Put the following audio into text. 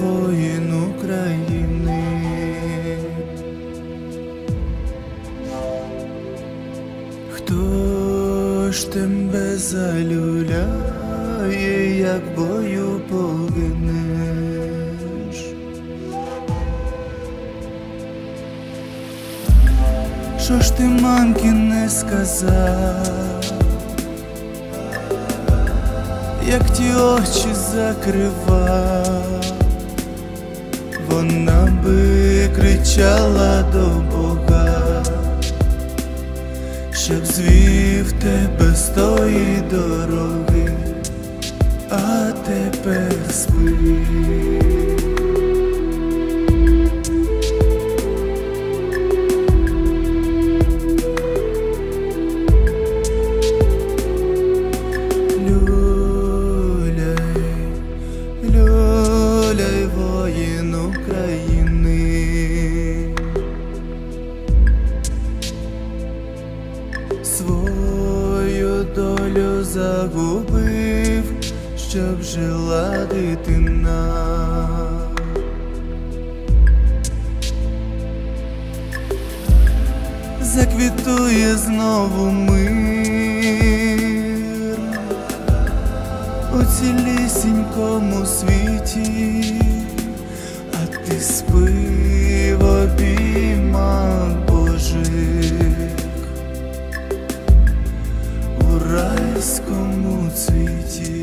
воїн України. Хто ж тебе залюляє, як бою погинеш? Що ж ти мамки не сказав? Як ті очі закривав? Вона би кричала до Бога, щоб звів тебе з тої дороги, а тепер спи. Свою долю загубив, щоб жила дитина. Заквітує знову мир у цілісінькому світі, а ти спи казковому цвіті.